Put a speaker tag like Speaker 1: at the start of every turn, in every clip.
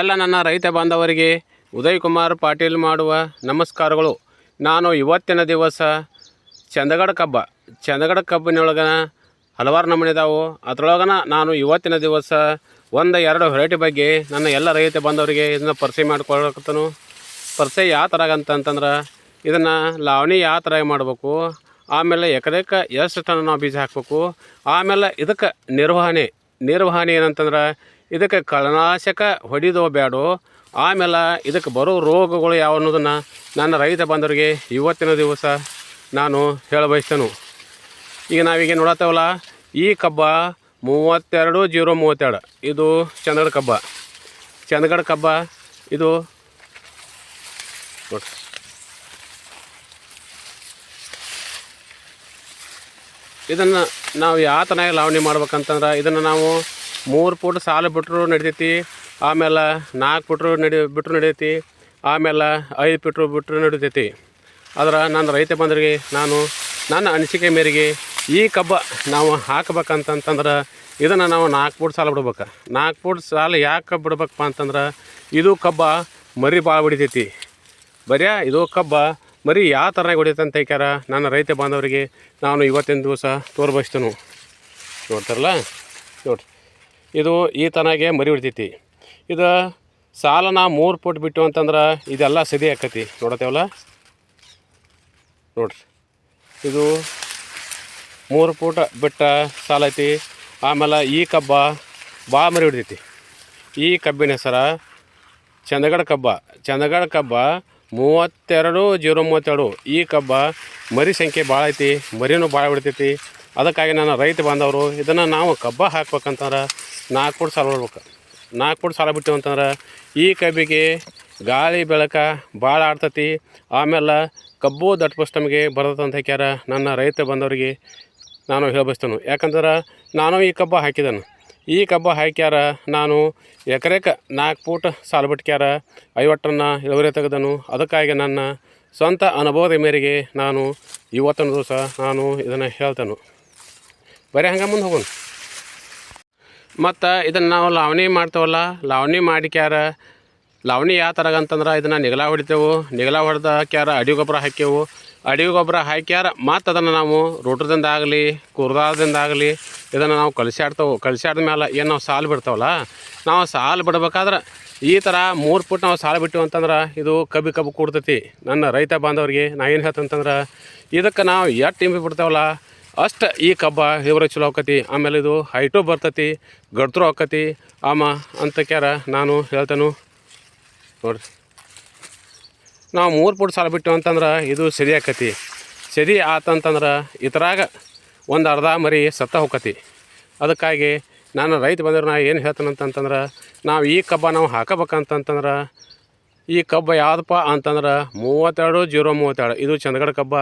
Speaker 1: ಎಲ್ಲ ನನ್ನ ರೈತ ಬಾಂಧವರಿಗೆ ಉದಯ್ ಕುಮಾರ್ ಪಾಟೀಲ್ ಮಾಡುವ ನಮಸ್ಕಾರಗಳು. ನಾನು ಇವತ್ತಿನ ದಿವಸ ಚಂದಗಡ ಕಬ್ಬ, ಚಂದಗಡ ಕಬ್ಬಿನೊಳಗನ ಹಲವಾರು ನಮೂನೆ ಇದಾವು. ಅದ್ರೊಳಗನ ನಾನು ಇವತ್ತಿನ ದಿವಸ ಒಂದು ಎರಡು ವೆರೈಟಿ ಬಗ್ಗೆ ನನ್ನ ಎಲ್ಲ ರೈತ ಬಾಂಧವರಿಗೆ ಇದನ್ನು ಪರಿಚಯ ಮಾಡ್ಕೊಳಕತ್ತನು ಪರಿಚಯ ಯಾವ ಥರ ಅಂತಂತಂದ್ರೆ ಇದನ್ನು ಲಾವಣಿ ಯಾವ ಥರ ಮಾಡಬೇಕು, ಆಮೇಲೆ ಎಕರೆಕ್ಕೆ ಎಷ್ಟು ಟನ್ ನಾವು ಬೀಜ ಹಾಕಬೇಕು, ಆಮೇಲೆ ಇದಕ್ಕೆ ನಿರ್ವಹಣೆ ನಿರ್ವಹಣೆ ಏನಂತಂದ್ರೆ ಇದಕ್ಕೆ ಕಳನಾಶಕ ಹೊಡಿದೋ ಬೇಡೋ ಆಮೇಲೆ ಇದಕ್ಕೆ ಬರೋ ರೋಗಗಳು ಯಾವ ಅನ್ನೋದನ್ನು ನನ್ನ ರೈತ ಬಂದವರಿಗೆ ಇವತ್ತಿನ ದಿವಸ ನಾನು ಹೇಳ ಬಯಸ್ತೇನೆ ಈಗ ನಾವೀಗ ನೋಡತ್ತೇವಲ್ಲ, ಈ ಕಬ್ಬ ಮೂವತ್ತೆರಡು ಜೀರೋ ಮೂವತ್ತೆರಡು, ಇದು ಚಂದಗಡ ಕಬ್ಬ. ಚಂದಗಡ ಕಬ್ಬ, ಇದು ನೋಡಿ ಇದನ್ನು ನಾವು ಯಾವ ಥರ ಲಾವಣಿ ಮಾಡ್ಬೇಕಂತಂದ್ರೆ, ಇದನ್ನು ನಾವು ಮೂರು ಫುಟ್ ಸಾಲು ಬಿಟ್ಟರು ನಡಿತೈತಿ, ಆಮೇಲೆ ನಾಲ್ಕು ಬಿಟ್ರು ನಡಿ ಬಿಟ್ಟರು ನಡಿತೈತಿ, ಆಮೇಲೆ ಐದು ಬಿಟ್ರು ಬಿಟ್ಟರು ನಡಿತೈತಿ. ಆದ್ರೆ ನನ್ನ ರೈತ ಬಂದ್ರಿಗೆ ನಾನು ನನ್ನ ಅನಿಸಿಕೆ ಮೇರೆಗೆ ಈ ಕಬ್ಬ ನಾವು ಹಾಕ್ಬೇಕಂತಂತಂದ್ರೆ ಇದನ್ನು ನಾವು ನಾಲ್ಕು ಫೂಟ್ ಸಾಲ ಬಿಡ್ಬೇಕು. ನಾಲ್ಕು ಫೂಟ್ ಸಾಲ ಯಾಕೆ ಬಿಡ್ಬೇಕಪ್ಪ ಅಂತಂದ್ರೆ ಇದು ಕಬ್ಬ ಮರಿ ಭಾಳ ಹೊಡಿತೈತಿ. ಬರೀ ಇದು ಕಬ್ಬ ಮರಿ ಯಾವ ಥರ ಹೊಡಿತಂತ ಹೇಳ್ಯಾರ ನನ್ನ ರೈತ ಬಾಂಧವರಿಗೆ ನಾನು ಇವತ್ತಿನ ದಿವಸ ತೋರ್ಬಸ್ತೇನೆ. ನೋಡ್ತಾರಲ್ಲ? ನೋಡ್ರಿ. ಇದು ಈ ತನಗೆ ಮರಿ ಹೊಡಿತೈತಿ. ಇದು ಸಾಲ ನಾ ಮೂರು ಫುಟ್ ಬಿಟ್ಟು ಅಂತಂದ್ರೆ ಇದೆಲ್ಲ ಸದಿ ಆಕತಿ. ನೋಡತ್ತೇವಲ್ಲ? ನೋಡ್ರಿ. ಇದು ಮೂರು ಫೂಟ ಬಿಟ್ಟ ಸಾಲ ಐತಿ. ಆಮೇಲೆ ಈ ಕಬ್ಬ ಭಾಳ ಮರಿ ಹೊಡಿತೈತಿ. ಈ ಕಬ್ಬಿನ ಹೆಸರ ಚಂದಗಡ ಕಬ್ಬ. ಚಂದಗಡ ಕಬ್ಬ ಮೂವತ್ತೆರಡು ಜೀರೋ ಮೂವತ್ತೆರಡು. ಈ ಕಬ್ಬ ಮರಿ ಸಂಖ್ಯೆ ಭಾಳ ಐತಿ. ಮರಿನೂ ಭಾಳ ಬಿಡ್ತೈತಿ ಅದಕ್ಕಾಗಿ ನನ್ನ ರೈತ ಬಾಂಧವರು, ಇದನ್ನು ನಾವು ಕಬ್ಬ ಹಾಕ್ಬೇಕಂತಂದ್ರೆ ನಾಲ್ಕು ಕೋಟಿ ಸಾಲ ಬಿಡ್ಬೇಕು ನಾಲ್ಕು ಕೋಟಿ ಸಾಲ ಬಿಟ್ಟಿವಿ ಅಂತಂದ್ರೆ ಈ ಕಬ್ಬಿಗೆ ಗಾಳಿ ಬೆಳಕ ಭಾಳ ಆಡ್ತತಿ. ಆಮೇಲೆ ಕಬ್ಬು ದಟ್ಪುಷ್ಟ ನಮಗೆ ಬರ್ತದೆ ಅಂತ ಹಾಕ್ಯಾರ ನನ್ನ ರೈತ ಬಂದವರಿಗೆ ನಾನು ಹೇಳಬಸ್ತೇನೆ ಯಾಕಂದ್ರೆ ನಾನು ಈ ಕಬ್ಬ ಹಾಕಿದನು ಈ ಕಬ್ಬ ಹಾಕ್ಯಾರ ನಾನು ಎಕರೆಕ ನಾಲ್ಕು ಫೂಟ್ ಸಾಲ ಬಿಟ್ಕ್ಯಾರ, ಐವತ್ತನ್ನು ಇಳುವರಿ ತೆಗೆದನು. ಅದಕ್ಕಾಗಿ ನನ್ನ ಸ್ವಂತ ಅನುಭವದ ಮೇರೆಗೆ ನಾನು ಇವತ್ತಿನ ದಿವಸ ನಾನು ಇದನ್ನು ಹೇಳ್ತೇನೆ. ಬರೀ ಹಂಗೆ ಮುಂದೆ ಹೋಗೋಣ. ಮತ್ತು ಇದನ್ನು ನಾವು ಲಾವಣಿ ಮಾಡ್ತೇವಲ್ಲ, ಲಾವಣಿ ಮಾಡಿಕ್ಯಾರ, ಲಾವಣಿ ಯಾವ ಥರ ಅಂತಂದ್ರೆ ಇದನ್ನು ನಿಗಲ ಹೊಡಿತೇವೆ, ನಿಗಲ ಹೊಡೆದ ಹಾಕ್ಯಾರ ಅಡಿ ಗೊಬ್ಬರ ಹಾಕ್ಯವು. ಅಡಿ ಗೊಬ್ಬರ ಹಾಕ್ಯಾರ, ಮತ್ತು ಅದನ್ನು ನಾವು ರೋಟ್ರದಿಂದ ಆಗಲಿ ಕುರ್ದಾದಿಂದ ಆಗಲಿ ಇದನ್ನು ನಾವು ಕಳಿಸಾಡ್ತೇವೆ ಕಳಿಸಾಡ್ದ ಮೇಲೆ ಏನು ನಾವು ಸಾಲು ಬಿಡ್ತೇವಲ್ಲ, ನಾವು ಸಾಲು ಬಿಡ್ಬೇಕಾದ್ರೆ ಈ ಥರ ಮೂರು ಫುಟ್ ನಾವು ಸಾಲು ಬಿಟ್ಟಿವಿ ಅಂತಂದ್ರೆ ಇದು ಕಬ್ಬಿ ಕಬ್ಬು ಕೂಡ್ತೈತಿ. ನನ್ನ ರೈತ ಬಾಂಧವ್ರಿಗೆ ನಾ ಏನು ಹೇಳ್ತಂತಂದ್ರೆ ಇದಕ್ಕೆ ನಾವು ಎಷ್ಟು ಇಂಬಿ ಬಿಡ್ತಾವಲ್ಲ ಅಷ್ಟು ಈ ಕಬ್ಬ, ಇವರ ಚಲೋ ಆಕತಿ, ಆಮೇಲೆ ಇದು ಹೈಟು ಬರ್ತತಿ, ಗಡ್ತರು ಆಕತಿ, ಆಮ ಅಂತಕ್ಯಾರ ನಾನು ಹೇಳ್ತೇನೆ. ನೋಡ್ರಿ. ನಾವು ಮೂರು ಫುಟ್ ಸಾಲ ಬಿಟ್ಟು ಅಂತಂದ್ರೆ ಇದು ಸರಿ ಆಕತಿ. ಸರಿ ಆತಂತಂದ್ರೆ ಇತರಾಗ ಒಂದು ಅರ್ಧ ಮರಿ ಸತ್ತ ಹೋಕತಿ. ಅದಕ್ಕಾಗಿ ನಾನು ರೈತ ಬಂದ್ರೆ ನಾ ಏನು ಹೇಳ್ತೇನೆ ಅಂತಂತಂದ್ರೆ ನಾವು ಈ ಕಬ್ಬ ನಾವು ಹಾಕಬೇಕಂತಂತಂದ್ರೆ ಈ ಕಬ್ಬ ಯಾವುದಪ್ಪ ಅಂತಂದ್ರೆ ಮೂವತ್ತೆರಡು ಜೀರೋ ಮೂವತ್ತೆರಡು. ಇದು ಚಂದಗಡ ಕಬ್ಬ.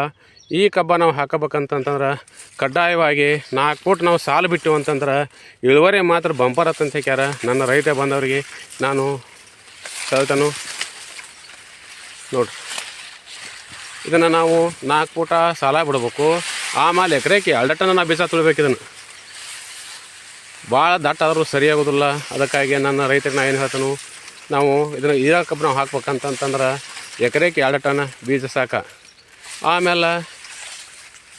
Speaker 1: ಈ ಕಬ್ಬ ನಾವು ಹಾಕಬೇಕಂತಂತಂದ್ರೆ ಕಡ್ಡಾಯವಾಗಿ ನಾಲ್ಕು ಫುಟ್ ನಾವು ಸಾಲು ಬಿಟ್ಟು ಅಂತಂದ್ರೆ ಇಳುವರಿ ಮಾತ್ರ ಬಂಪರ್ ಅಂತ ಹೇಳ್ಯಾರ. ನನ್ನ ರೈತ ಬಂದವರಿಗೆ ನಾನು ಹೇಳ್ತಾನು. ನೋಡ್ರಿ. ಇದನ್ನು ನಾವು ನಾಲ್ಕು ಫೂಟ ಸಾಲ ಬಿಡ್ಬೇಕು. ಆಮೇಲೆ ಎಕರೆಗೆ ಎರಡು ಟನ್ ನಾವು ಬೀಜ ತುಳಿಬೇಕು ಇದನ್ನು. ಭಾಳ ದಟ್ಟ ಆದರೂ ಸರಿಯಾಗೋದಿಲ್ಲ ಅದಕ್ಕಾಗಿ ನನ್ನ ರೈತರಿಗೆ ನಾ ಏನು ಹೇಳ್ತಾನು ನಾವು ಇದನ್ನು ಇರೋ ಕಬ್ಬು ನಾವು ಹಾಕ್ಬೇಕಂತಂತಂದ್ರೆ ಎಕರೆಗೆ ಎರಡು ಟನ್ ಬೀಜ ಸಾಕ. ಆಮೇಲೆ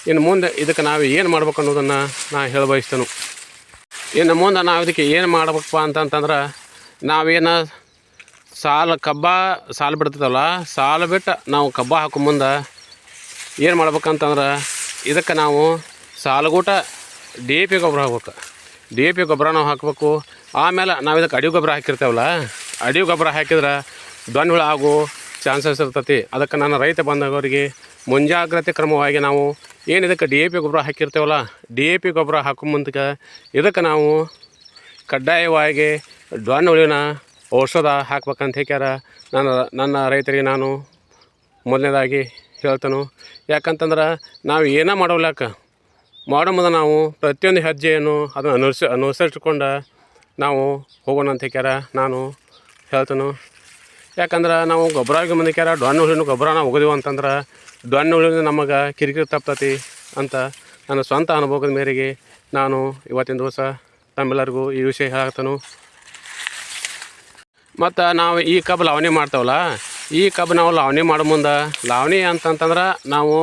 Speaker 1: ಇನ್ನು ಮುಂದೆ ಇದಕ್ಕೆ ನಾವು ಏನು ಮಾಡ್ಬೇಕು ಅನ್ನೋದನ್ನು ನಾ ಹೇಳ ಬಯಸ್ತೇನೆ ಇನ್ನು ಮುಂದೆ ನಾವು ಇದಕ್ಕೆ ಏನು ಮಾಡ್ಬೇಕಪ್ಪ ಅಂತಂತಂದ್ರೆ ನಾವೇನು ಸಾಲ ಕಬ್ಬ ಸಾಲು ಬಿಡ್ತದಲ್ಲ ಸಾಲು ಬಿಟ್ಟು ನಾವು ಕಬ್ಬ ಹಾಕೋ ಮುಂದೆ ಏನು ಮಾಡ್ಬೇಕಂತಂದ್ರೆ ಇದಕ್ಕೆ ನಾವು ಸಾಲಗೂಟ ಡಿ ಎ ಪಿ ಗೊಬ್ಬರ ಹಾಕ್ಬೇಕು. ಡಿ ಎ ಪಿ ಗೊಬ್ಬರ ನಾವು ಹಾಕಬೇಕು. ಆಮೇಲೆ ನಾವು ಇದಕ್ಕೆ ಅಡಿ ಗೊಬ್ಬರ ಹಾಕಿರ್ತೇವಲ್ಲ ಅಡಿ ಗೊಬ್ಬರ ಹಾಕಿದ್ರೆ ದೊಣ್ಣೆ ಹುಳ ಆಗೋ ಚಾನ್ಸಸ್ ಇರ್ತತಿ. ಅದಕ್ಕೆ ನಾನು ರೈತ ಬಂದವರಿಗೆ ಮುಂಜಾಗ್ರತೆ ಕ್ರಮವಾಗಿ ನಾವು ಏನು ಇದಕ್ಕೆ ಡಿ ಎ ಪಿ ಗೊಬ್ಬರ ಹಾಕಿರ್ತೇವಲ್ಲ, ಡಿ ಎ ಪಿ ಗೊಬ್ಬರ ಹಾಕೋ ಮುಂದಕ್ಕೆ ಇದಕ್ಕೆ ನಾವು ಕಡ್ಡಾಯವಾಗಿ ಡೊಣ್ಣ ಹುಳಿನ ಔಷಧ ಹಾಕ್ಬೇಕಂತ ಹೇಳ್ಯಾರ ನನ್ನ ನನ್ನ ರೈತರಿಗೆ ನಾನು ಮೊದಲನೇದಾಗಿ ಹೇಳ್ತೇನೆ. ಯಾಕಂತಂದ್ರೆ ನಾವು ಏನೋ ಮಾಡೋಲ್ಯಾಕ ಮಾಡೋ ಮುಂದೆ ನಾವು ಪ್ರತಿಯೊಂದು ಹೆಜ್ಜೆಯನ್ನು ಅದನ್ನು ಅನುಸ ಅನುಸರಿಸ್ಕೊಂಡು ನಾವು ಹೋಗೋಣ ಅಂತ ಹೇಳ್ಯಾರ ನಾನು ಹೇಳ್ತೇನೆ. ಯಾಕಂದ್ರೆ ನಾವು ಗೊಬ್ಬರ ಆಗಿ ಮುಂದಕ್ಯಾರ ಡೊಣ್ಣ ಹುಳಿನ ಗೊಬ್ಬರ ನಾವು ಅಂತಂದ್ರೆ ಡೊಣ್ಣ ಹುಳಿನ ನಮಗೆ ಕಿರಿಕಿರಿ ತಪ್ತತಿ ಅಂತ ನನ್ನ ಸ್ವಂತ ಅನುಭವದ ಮೇರೆಗೆ ನಾನು ಇವತ್ತಿನ ದಿವಸ ತಮ್ಮೆಲ್ಲರಿಗೂ ಈ ವಿಷಯ ಹೇಳ್ತಾನು ಮತ್ತು ನಾವು ಈ ಕಬ್ಬು ಲಾವಣಿ ಮಾಡ್ತೇವಲ್ಲ, ಈ ಕಬ್ಬು ನಾವು ಲಾವಣಿ ಮಾಡೋ ಮುಂದೆ ಲಾವಣಿ ಅಂತಂತಂದ್ರೆ ನಾವು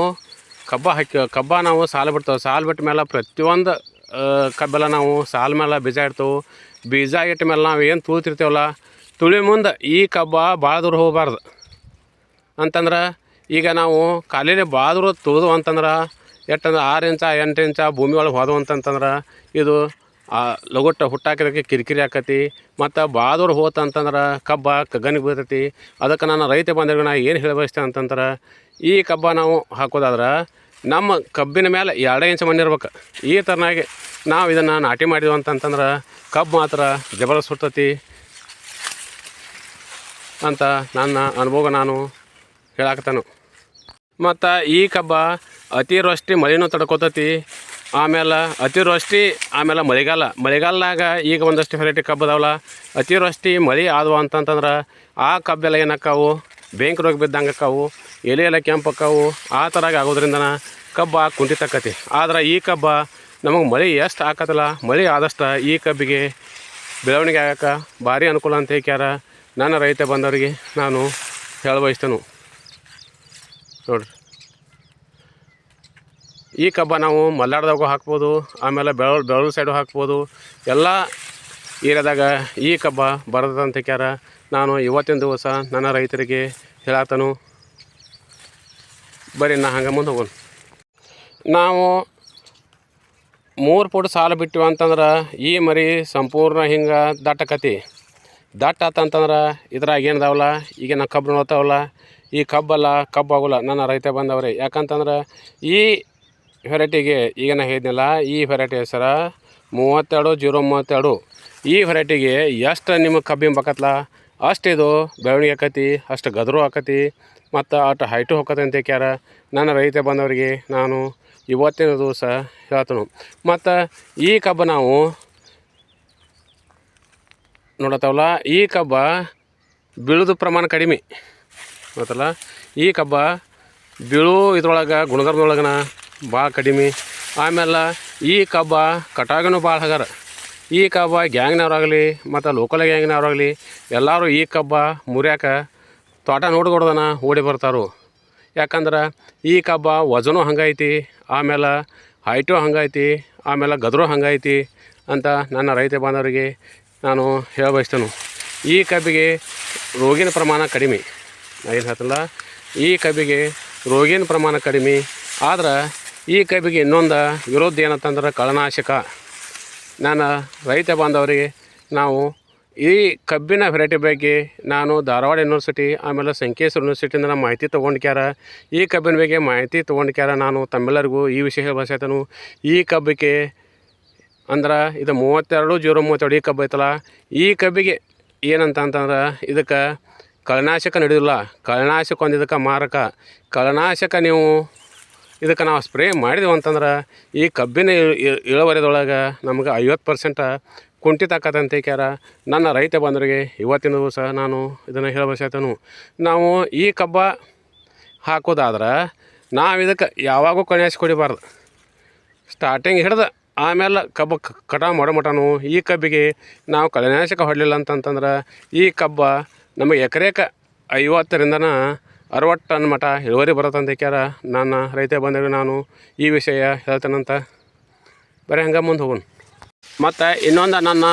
Speaker 1: ಕಬ್ಬ ಹಾಕಿ, ಕಬ್ಬ ನಾವು ಸಾಲು ಬಿಡ್ತೇವೆ. ಸಾಲು ಬಿಟ್ಟ ಮೇಲೆ ಪ್ರತಿಯೊಂದು ಕಬ್ಬೆಲ್ಲ ನಾವು ಸಾಲ ಮೇಲೆ ಬೀಜ ಇಡ್ತೇವೆ. ಬೀಜ ಇಟ್ಟ ಮೇಲೆ ನಾವು ಏನು ತುಳಿತಿರ್ತೇವಲ್ಲ ತುಳಿ ಮುಂದೆ ಈ ಕಬ್ಬ ಭಾಳ ದೂರ ಹೋಗಬಾರ್ದು. ಅಂತಂದ್ರೆ ಈಗ ನಾವು ಕಾಲಿನ ಭಾಳ ದೂರ ತುಳಿದು ಅಂತಂದ್ರೆ ಎಷ್ಟಂದ್ರೆ ಆರು ಇಂಚ, ಎಂಟು ಇಂಚ ಭೂಮಿ ಒಳಗೆ ಹೋದವು ಅಂತಂತಂದ್ರೆ ಇದು ಲಗುಟ್ಟ ಹುಟ್ಟಾಕಿದಕ್ಕೆ ಕಿರಿಕಿರಿ ಆಕತಿ. ಮತ್ತು ಭಾಳ ದೂರ ಹೋತಂತಂದ್ರೆ ಕಬ್ಬ ಕಗ್ಗನಿಗೆ ಬೀಳ್ತೈತಿ. ಅದಕ್ಕೆ ನಾನು ರೈತ ಬಂದಿರೋ ನಾ ಏನು ಹೇಳಬಯಸ್ತೇನೆ ಅಂತಂದ್ರೆ ಈ ಕಬ್ಬ ನಾವು ಹಾಕೋದಾದ್ರೆ ನಮ್ಮ ಕಬ್ಬಿನ ಮೇಲೆ ಎರಡು ಇಂಚು ಮಣ್ಣಿರ್ಬೇಕು ಈ ಥರನಾಗಿ ನಾವು ಇದನ್ನು ನಾಟಿ ಮಾಡಿದ್ವಿ ಅಂತಂತಂದ್ರೆ ಕಬ್ಬು ಮಾತ್ರ ಜಬರ ಹುಡ್ತತಿ ಅಂತ ನನ್ನ ಅನುಭವ ನಾನು ಹೇಳಾಕತ್ತಾನು. ಮತ್ತು ಈ ಕಬ್ಬ ಅತಿವೃಷ್ಟಿ ಮಳೆನೂ ತಡ್ಕೋತತಿ. ಆಮೇಲೆ ಅತಿವೃಷ್ಟಿ, ಆಮೇಲೆ ಮಳೆಗಾಲ. ಮಳೆಗಾಲದಾಗ ಈಗ ಒಂದಷ್ಟು ವೆರೈಟಿ ಕಬ್ಬು ಅದಾವಲ್ಲ, ಅತಿವೃಷ್ಟಿ ಮಳೆ ಆದವು ಅಂತಂತಂದ್ರೆ ಆ ಕಬ್ಬೆಲ್ಲ ಏನಕ್ಕಾವು? ಬೆಂಕಿ ರೋಗ ಬಿದ್ದಂಗೆ ಅಕ್ಕಾವು, ಎಲೆ ಎಲ್ಲ ಕೆಂಪು ಅಕ್ಕಾವು, ಆ ಥರ ಆಗೋದ್ರಿಂದ ಕಬ್ಬ ಕುಂಟಿತಕ್ಕತಿ ಆದ್ರೆ ಈ ಕಬ್ಬ ನಮಗೆ ಮಳೆ ಎಷ್ಟು ಹಾಕತ್ತಲ್ಲ ಮಳೆ ಆದಷ್ಟು ಈ ಕಬ್ಬಿಗೆ ಬೆಳವಣಿಗೆ ಆಗಕ್ಕೆ ಭಾರಿ ಅನುಕೂಲ ಅಂತ ಹೇಳ್ಕ್ಯಾರ ನನ್ನ ರೈತ ಬಂದವರಿಗೆ ನಾನು ಹೇಳ ಬಯಸ್ತೇನೆ ನೋಡ್ರಿ. ಈ ಕಬ್ಬ ನಾವು ಮಲ್ಲಾಡ್ದಾಗೂ ಹಾಕ್ಬೋದು, ಆಮೇಲೆ ಬೆಳೂರು ಬೆಳೂರು ಸೈಡು ಹಾಕ್ಬೋದು. ಎಲ್ಲ ಏರಿಯಾದಾಗ ಈ ಕಬ್ಬ ಬರದಂತ ಕ್ಯಾರ ನಾನು ಇವತ್ತಿನ ದಿವಸ ನನ್ನ ರೈತರಿಗೆ ಹೇಳತ್ತನು ಬರೀ ನಾ ಹಂಗೆ ಮುಂದೆ ಹೋಗೋಣ. ನಾವು ಮೂರು ಪುಟ್ ಸಾಲ ಬಿಟ್ಟಿವಿ ಅಂತಂದ್ರೆ ಈ ಮರಿ ಸಂಪೂರ್ಣ ಹಿಂಗೆ ದಟ್ಟಕತಿ. ದಟ್ಟ ಆತಂತಂದ್ರೆ ಇದ್ರಾಗ ಏನದಾವಲ್ಲ ಈಗ ನಾ ಕಬ್ಬು ನೋಡ್ತಾವಲ್ಲ ಈ ಕಬ್ಬಲ್ಲ ಕಬ್ಬು ಆಗೋಲ್ಲ. ನನ್ನ ರೈತ ಬಂದವ್ರಿ. ಯಾಕಂತಂದ್ರೆ ಈ ವೆರೈಟಿಗೆ ಈಗ ನಾ ಹೇಳಿದ್ನಲ್ಲ, ಈ ವೆರೈಟಿ ಹೆಸರ ಮೂವತ್ತೆರಡು ಜೀರೋ ಮೂವತ್ತೆರಡು. ಈ ವೆರೈಟಿಗೆ ಎಷ್ಟು ನಿಮಗೆ ಕಬ್ಬಿನ ಬಕತ್ಲ ಅಷ್ಟು ಇದು ಬೆಳವಣಿಗೆ ಆಕತಿ, ಅಷ್ಟು ಗದರು ಆಕತಿ, ಮತ್ತು ಅಷ್ಟು ಹೈಟು ಹೋಗತ್ತೆ ಅಂತ ಕ್ಯಾರ ನನ್ನ ರೈತ ಬಂದವರಿಗೆ ನಾನು ಇವತ್ತಿನ ದಿವಸ ಹೇಳ್ತನು. ಮತ್ತು ಈ ಕಬ್ಬು ನಾವು ನೋಡತ್ತವಲ್ಲ, ಈ ಕಬ್ಬ ಬೀಳೋದು ಪ್ರಮಾಣ ಕಡಿಮೆ. ಗೊತ್ತಲ್ಲ? ಈ ಕಬ್ಬ ಬೀಳೋ ಇದ್ರೊಳಗೆ, ಗುಣಧರ್ಮದೊಳಗನ ಭಾಳ ಕಡಿಮೆ. ಆಮೇಲೆ ಈ ಕಬ್ಬ ಕಟಾಗನು ಭಾಳ ಹಗಾರ. ಈ ಕಬ್ಬ ಗ್ಯಾಂಗ್ನವ್ರಾಗಲಿ, ಮತ್ತು ಲೋಕಲ್ ಗ್ಯಾಂಗ್ನವ್ರಾಗಲಿ, ಎಲ್ಲರೂ ಈ ಕಬ್ಬ ಮುರಿಯಾಕ ತೋಟ ನೋಡ್ಕೊಡ್ದನ ಓಡಿ ಬರ್ತಾರು. ಯಾಕಂದ್ರೆ ಈ ಕಬ್ಬ ವಜನೂ ಹಂಗೈತಿ, ಆಮೇಲೆ ಹೈಟು ಹಂಗೈತಿ, ಆಮೇಲೆ ಗದರು ಹಂಗೈತಿ ಅಂತ ನನ್ನ ರೈತ ಬಾಂಧವರಿಗೆ ನಾನು ಹೇಳಬಯಸ್ತೇನೆ ಈ ಕಬ್ಬಿಗೆ ರೋಗಿನ ಪ್ರಮಾಣ ಕಡಿಮೆ. ಏನು ಹೇಳ್ತಿಲ್ಲ ಈ ಕಬ್ಬಿಗೆ ರೋಗಿನ ಪ್ರಮಾಣ ಕಡಿಮೆ, ಆದ್ರೆ ಈ ಕಬ್ಬಿಗೆ ಇನ್ನೊಂದು ವಿರೋಧ ಏನಂತಂದ್ರೆ ಕಳನಾಶಕ ನಾನು ರೈತ ಬಾಂಧವರಿಗೆ ನಾವು ಈ ಕಬ್ಬಿನ ವೆರೈಟಿ ಬಗ್ಗೆ ನಾನು ಧಾರವಾಡ ಯೂನಿವರ್ಸಿಟಿ ಆಮೇಲೆ ಸಂಕೇಶ್ವರ ಯೂನಿವರ್ಸಿಟಿಯಿಂದ ನಾನು ಮಾಹಿತಿ ತೊಗೊಂಡ್ಕ್ಯಾರ. ಈ ಕಬ್ಬಿನ ಬಗ್ಗೆ ಮಾಹಿತಿ ತೊಗೊಂಡ್ಕ್ಯಾರ ನಾನು ತಮ್ಮೆಲ್ಲರಿಗೂ ಈ ವಿಷಯ ಬಯಸತನು ಈ ಕಬ್ಬಿಗೆ ಅಂದ್ರೆ ಇದು ಮೂವತ್ತೆರಡು ಜೀರೋ ಮೂವತ್ತೆರಡು ಈ ಕಬ್ಬು ಐತಲ್ಲ, ಈ ಕಬ್ಬಿಗೆ ಏನಂತ ಅಂತಂದ್ರೆ ಇದಕ್ಕೆ ಕಳನಾಶಕ ನಡೆಯೋಲ್ಲ ಕಳನಾಶಕ ಒಂದು ಇದಕ್ಕೆ ಮಾರಕ. ಕಳನಾಶಕ ನೀವು ಇದಕ್ಕೆ ನಾವು ಸ್ಪ್ರೇ ಮಾಡಿದೆವು ಅಂತಂದ್ರೆ ಈ ಕಬ್ಬಿನ ಇಳುವರಿದೊಳಗೆ ನಮ್ಗೆ ಐವತ್ತು ಪರ್ಸೆಂಟ ಕುಂಠಿತ ಆಕತ್ತಂತ ಕ್ಯಾರ ನನ್ನ ರೈತ ಬಂದರಿಗೆ ಇವತ್ತಿನ ದಿವಸ ನಾನು ಇದನ್ನು ಹೇಳಬಯಸತನು ನಾವು ಈ ಕಬ್ಬ ಹಾಕೋದಾದ್ರೆ ನಾವು ಇದಕ್ಕೆ ಯಾವಾಗೂ ಕಳೆನಾಶಕ ಕೊಡಿಬಾರ್ದು ಸ್ಟಾರ್ಟಿಂಗ್ ಹಿಡ್ದು ಆಮೇಲೆ ಕಬ್ಬು ಕಟಾವು ಮಾಡೋ ಮಟನು ಈ ಕಬ್ಬಿಗೆ ನಾವು ಕಳೆನಾಶಕ ಹೊಡಲಿಲ್ಲ ಅಂತಂತಂದ್ರೆ ಈ ಕಬ್ಬ ನಮಗೆ ಎಕರೆಕ ಐವತ್ತರಿಂದನ ಅರವತ್ತು ಟನ್ ಮಟ ಇಳುವರಿ ಬರುತ್ತಂತ ಕ್ಯಾರ ನನ್ನ ರೈತ ಬಂದಾಗ ನಾನು ಈ ವಿಷಯ ಹೇಳ್ತೇನಂತ ಬರೀ ಹಂಗೆ ಮುಂದೆ ಹೋಗೋಣ. ಮತ್ತು ಇನ್ನೊಂದು ನನ್ನ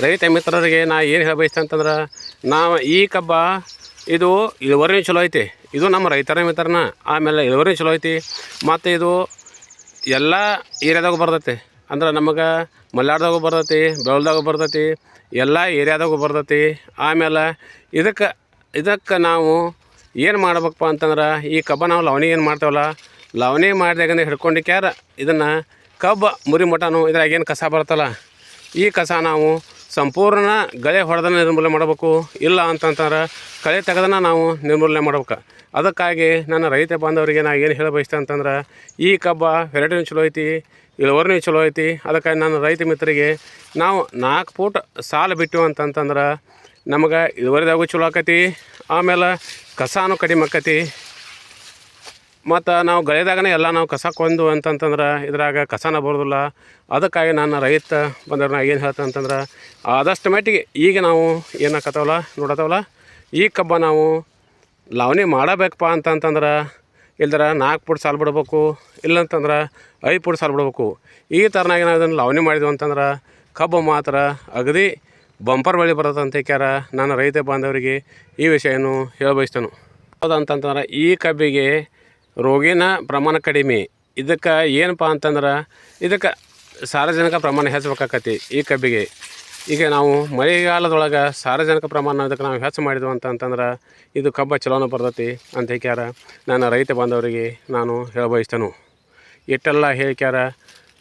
Speaker 1: ರೈತ ಮಿತ್ರರಿಗೆ ನಾ ಏನು ಹೇಳಬಯಸ್ತೆ ಅಂತಂದ್ರೆ ನಾವು ಈ ಕಬ್ಬ ಇದು ಇಳುವರಿ ಚಲೋ ಐತಿ. ಇದು ನಮ್ಮ ರೈತರ ಮಿತ್ರನ. ಆಮೇಲೆ ಇಳುವರಿ ಚಲೋ ಐತಿ. ಮತ್ತು ಇದು ಎಲ್ಲ ಏರಿಯಾದಾಗ ಬರ್ತೈತಿ. ಅಂದ್ರೆ ನಮಗೆ ಮಲ್ಲಾಡ್ದಾಗೂ ಬರ್ತೈತಿ ಬೆಳ್ದಾಗೂ ಬರ್ತೈತಿ, ಎಲ್ಲ ಏರಿಯಾದಾಗೂ ಬರ್ತೈತಿ. ಆಮೇಲೆ ಇದಕ್ಕೆ ಇದಕ್ಕೆ ನಾವು ಏನು ಮಾಡ್ಬೇಕಪ್ಪ ಅಂತಂದ್ರೆ ಈ ಕಬ್ಬ ನಾವು ಲವಣಿ ಏನು ಮಾಡ್ತೇವಲ್ಲ, ಲವಣಿ ಮಾಡಿದಾಗಂದ್ರೆ ಹಿಡ್ಕೊಂಡು ಕ್ಯಾರ ಇದನ್ನು ಕಬ್ಬು ಮುರಿ ಮಟನು ಇದ್ರಾಗ ಏನು ಕಸ ಬರ್ತಲ್ಲ, ಈ ಕಸ ನಾವು ಸಂಪೂರ್ಣ ಗಳೆ ಹೊಡೆದನ್ನ ನಿರ್ಮೂಲನೆ ಮಾಡಬೇಕು. ಇಲ್ಲ ಅಂತಂತಂದ್ರೆ ಕಳೆ ತೆಗೆದನ್ನ ನಾವು ನಿರ್ಮೂಲನೆ ಮಾಡ್ಬೇಕು. ಅದಕ್ಕಾಗಿ ನನ್ನ ರೈತ ಬಾಂಧವರಿಗೆ ನಾನು ಏನು ಹೇಳ ಬಯಸ್ತೇನೆ ಅಂತಂದ್ರೆ ಈ ಕಬ್ಬ ವೆರೈಟಿನೂ ಚಲೋ ಐತಿ ಇಳುವರಿನೂ ಚಲೋ ಐತಿ. ಅದಕ್ಕಾಗಿ ನನ್ನ ರೈತ ಮಿತ್ರರಿಗೆ ನಾವು ನಾಲ್ಕು ಫೂಟ್ ಸಾಲ ಬಿಟ್ಟು ಅಂತಂತಂದ್ರೆ ನಮಗೆ ಇಳುವರಿದಾಗೂ ಚಲೋ ಆಕತಿ, ಆಮೇಲೆ ಕಸಾನು ಕಡಿಮೆ ಆಕತಿ. ಮತ್ತು ನಾವು ಗಳೆದಾಗನೇ ಎಲ್ಲ ನಾವು ಕಸ ಕೊಂದು ಅಂತಂತಂದ್ರೆ ಇದ್ರಾಗ ಕಸನ ಬರೋದಿಲ್ಲ. ಅದಕ್ಕಾಗಿ ನಾನು ರೈತ ಬಂದ್ರೆ ನಾ ಏನು ಹೇಳ್ತೇನೆ ಅಂತಂದ್ರೆ ಆದಷ್ಟು ಮಟ್ಟಿಗೆ ಈಗ ನಾವು ಏನಾಕತ್ತವಲ್ಲ, ನೋಡತ್ತವಲ್ಲ, ಈ ಕಬ್ಬ ನಾವು ಲಾವಣಿ ಮಾಡಬೇಕಪ್ಪ ಅಂತಂತಂದ್ರೆ ಇಲ್ದರ ನಾಲ್ಕು ಫುಟ್ ಸಾಲು ಬಿಡ್ಬೇಕು. ಇಲ್ಲಂತಂದ್ರೆ ಐದು ಪುಡಿ ಸಾಲು ಬಿಡ್ಬೇಕು. ಈ ಥರನಾಗಿ ನಾವು ಇದನ್ನು ಲಾವಣಿ ಮಾಡಿದ್ವಿ ಅಂತಂದ್ರೆ ಕಬ್ಬು ಮಾತ್ರ ಅಗದಿ ಬಂಪರ್ ಬೆಳೆ ಬರುತ್ತೆ ಅಂತ ಹೇಳ್ಯಾರ ನಾನು ರೈತ ಬಾಂಧವರಿಗೆ ಈ ವಿಷಯವನ್ನು ಹೇಳ ಬಯಸ್ತೇನೆ ಹೌದಂತಂತಂದ್ರೆ ಈ ಕಬ್ಬಿಗೆ ರೋಗಿನ ಪ್ರಮಾಣ ಕಡಿಮೆ. ಇದಕ್ಕೆ ಏನಪ್ಪ ಅಂತಂದ್ರೆ ಇದಕ್ಕೆ ಸಾರಜನಕ ಪ್ರಮಾಣ ಹೆಚ್ಚಬೇಕಾಕತಿ ಈ ಕಬ್ಬಿಗೆ. ಈಗ ನಾವು ಮಳೆಗಾಲದೊಳಗೆ ಸಾರಜನಕ ಪ್ರಮಾಣ ಅದಕ್ಕೆ ನಾವು ಹೆಚ್ಚು ಮಾಡಿದ್ವು ಅಂತ ಅಂತಂದ್ರೆ ಇದು ಕಬ್ಬ ಚಲೋನ ಬರ್ತೈತಿ ಅಂತ ಹೇಳ್ಯಾರ ನಾನು ರೈತ ಬಾಂಧವರಿಗೆ ನಾನು ಹೇಳ ಇಷ್ಟೆಲ್ಲ ಹೇಳ್ಕ್ಯಾರ?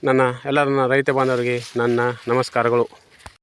Speaker 1: ನನ್ನ ಎಲ್ಲ ನನ್ನ ರೈತ ಬಾಂಧವರಿಗೆ ನನ್ನ ನಮಸ್ಕಾರಗಳು.